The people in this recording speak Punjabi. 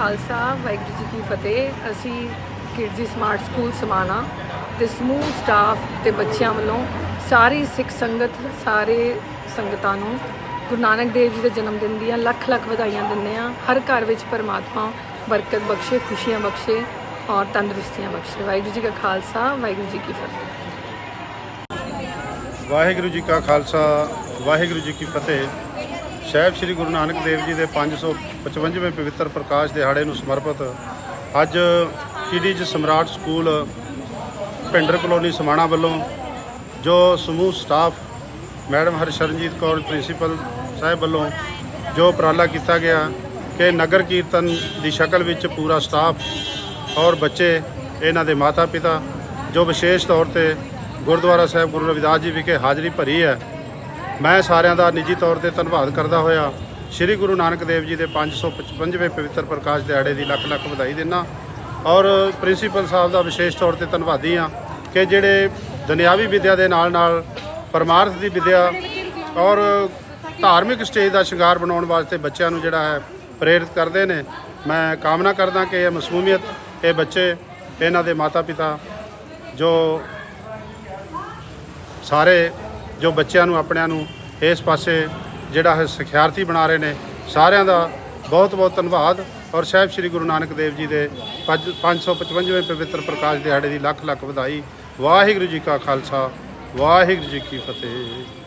ਖਾਲਸਾ, ਵਾਹਿਗੁਰੂ ਜੀ ਕੀ ਫਤਿਹ। ਅਸੀਂ ਕਿਡਜ਼ੀ ਸਮਾਰਟ ਸਕੂਲ ਸਮਾਣਾ ਤੇ ਸਮੂਹ ਸਟਾਫ ਤੇ ਬੱਚਿਆਂ ਵੱਲੋਂ ਸਾਰੀ ਸਿੱਖ ਸੰਗਤ, ਸਾਰੇ ਸੰਗਤਾਂ ਨੂੰ ਗੁਰੂ ਨਾਨਕ ਦੇਵ ਜੀ ਦੇ ਜਨਮ ਦਿਨ ਦੀਆਂ ਲੱਖ ਲੱਖ ਵਧਾਈਆਂ ਦਿੰਦੇ ਆ ਹਰ ਘਰ ਵਿੱਚ ਪਰਮਾਤਮਾ ਬਰਕਤ ਬਖਸ਼ੇ, ਖੁਸ਼ੀਆਂ ਬਖਸ਼ੇ ਔਰ ਤੰਦਰੁਸਤੀਆਂ ਬਖਸ਼ੇ। ਵਾਹਿਗੁਰੂ ਜੀ ਕਾ ਖਾਲਸਾ, ਵਾਹਿਗੁਰੂ ਜੀ ਕੀ ਫਤਿਹ। ਵਾਹਿਗੁਰੂ ਜੀ ਕਾ ਖਾਲਸਾ, ਵਾਹਿਗੁਰੂ ਜੀ ਕੀ ਫਤਿਹ। ਸਾਹਿਬ ਸ੍ਰੀ ਗੁਰੂ ਨਾਨਕ ਦੇਵ ਜੀ ਦੇ 555ਵੇਂ ਪਵਿੱਤਰ ਪ੍ਰਕਾਸ਼ ਦਿਹਾੜੇ ਨੂੰ ਸਮਰਪਿਤ ਅੱਜ ਕਿਡੀਜ ਸਮਰਾਟ ਸਕੂਲ ਭਿੰਡਰ ਕਲੋਨੀ ਸਮਾਣਾ ਵੱਲੋਂ ਜੋ ਸਮੂਹ staff madam Harsharanjit Kaur principal ਸਾਹਿਬ ਵੱਲੋਂ ਜੋ ਉਪਰਾਲਾ ਕੀਤਾ ਗਿਆ ਕਿ ਨਗਰ ਕੀਰਤਨ ਦੀ ਸ਼ਕਲ ਵਿੱਚ ਪੂਰਾ ਸਟਾਫ ਔਰ ਬੱਚੇ, ਇਹਨਾਂ ਦੇ ਮਾਤਾ ਪਿਤਾ ਜੋ ਵਿਸ਼ੇਸ਼ ਤੌਰ ਤੇ ਗੁਰਦੁਆਰਾ ਸਾਹਿਬ ਗੁਰੂ ਰਵਿਦਾਸ ਜੀ ਵਿਖੇ ਹਾਜ਼ਰੀ ਭਰੀ ਹੈ ਮੈਂ ਸਾਰਿਆਂ ਦਾ ਨਿੱਜੀ ਤੌਰ ਤੇ ਧੰਨਵਾਦ ਕਰਦਾ ਹੋਇਆ। ਸ੍ਰੀ ਗੁਰੂ ਨਾਨਕ ਦੇਵ ਜੀ ਦੇ 555ਵੇਂ ਪਵਿੱਤਰ ਪ੍ਰਕਾਸ਼ ਦਿਹਾੜੇ ਦੀ ਲੱਖ ਲੱਖ ਵਧਾਈ ਦਿੰਦਾ ਔਰ ਪ੍ਰਿੰਸੀਪਲ ਸਾਹਿਬ ਦਾ ਵਿਸ਼ੇਸ਼ ਤੌਰ ਤੇ ਧੰਨਵਾਦੀ ਹਾਂ ਕਿ ਜਿਹੜੇ ਦੁਨਿਆਵੀ ਵਿੱਦਿਆ ਦੇ ਨਾਲ ਨਾਲ ਪਰਮਾਰਥ ਦੀ ਵਿੱਦਿਆ ਔਰ ਧਾਰਮਿਕ ਸਟੇਜ ਦਾ ਸ਼ਿੰਗਾਰ ਬਣਾਉਣ ਵਾਸਤੇ ਬੱਚਿਆਂ ਨੂੰ ਜਿਹੜਾ ਹੈ ਪ੍ਰੇਰਿਤ ਕਰਦੇ ਨੇ। ਮੈਂ ਕਾਮਨਾ ਕਰਦਾ ਕਿ ਇਹ ਮਸਮੂਮੀਅਤ ਇਹ ਬੱਚੇ, ਇਹਨਾਂ ਦੇ ਮਾਤਾ ਪਿਤਾ ਜੋ ਸਾਰੇ ਜੋ ਬੱਚਿਆਂ ਨੂੰ, ਆਪਣਿਆਂ ਨੂੰ ਇਸ ਪਾਸੇ ਜਿਹੜਾ ਹੈ ਸਿਖਿਆਰਥੀ ਬਣਾ ਰਹੇ ਨੇ, ਸਾਰਿਆਂ ਦਾ ਬਹੁਤ ਬਹੁਤ ਧੰਨਵਾਦ। ਔਰ ਸਾਹਿਬ ਸ੍ਰੀ ਗੁਰੂ ਨਾਨਕ ਦੇਵ ਜੀ ਦੇ ਪੰਜ- 555ਵੇਂ ਪਵਿੱਤਰ ਪ੍ਰਕਾਸ਼ ਦਿਹਾੜੇ ਦੀ ਲੱਖ ਲੱਖ ਵਧਾਈ। ਵਾਹਿਗੁਰੂ ਜੀ ਕਾ ਖਾਲਸਾ, ਵਾਹਿਗੁਰੂ ਜੀ ਕੀ ਫਤਿਹ।